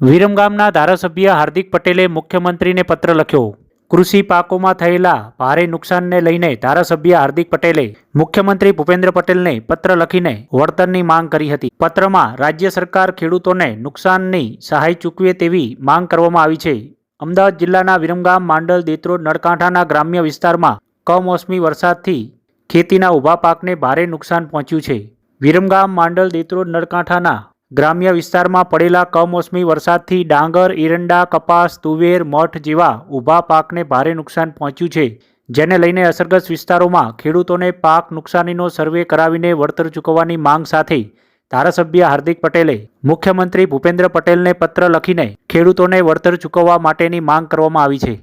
વિરમગામના ધારાસભ્ય હાર્દિક પટેલે મુખ્યમંત્રીને પત્ર લખ્યો. કૃષિ પાકોમાં થયેલા ભારે નુકસાનને લઈને ધારાસભ્ય હાર્દિક પટેલે મુખ્યમંત્રી ભૂપેન્દ્ર પટેલને પત્ર લખીને વળતરની માંગ કરી હતી. પત્રમાં, રાજ્ય સરકાર ખેડૂતોને નુકસાનની સહાય ચૂકવે તેવી માંગ કરવામાં આવી છે. અમદાવાદ જિલ્લાના વિરમગામ માંડલ દેત્રોડ નળકાંઠાના ગ્રામ્ય વિસ્તારમાં કમોસમી વરસાદથી ખેતીના ઊભા પાકને ભારે નુકસાન પહોંચ્યું છે. વિરમગામ માંડલ દેત્રોડ નળકાંઠાના ગ્રામ્ય વિસ્તારમાં પડેલા કમોસમી વરસાદથી ડાંગર એરંડા કપાસ, તુવેર, મઠ જેવા ઊભા પાકને ભારે નુકસાન પહોંચ્યું છે. જેને લઈને અસરગ્રસ્ત વિસ્તારોમાં ખેડૂતોને પાક નુકસાનીનો સર્વે કરાવીને વળતર ચૂકવવાની માંગ સાથે ધારાસભ્ય હાર્દિક પટેલે મુખ્યમંત્રી ભૂપેન્દ્ર પટેલને પત્ર લખીને ખેડૂતોને વળતર ચૂકવવા માટેની માંગ કરવામાં આવી છે.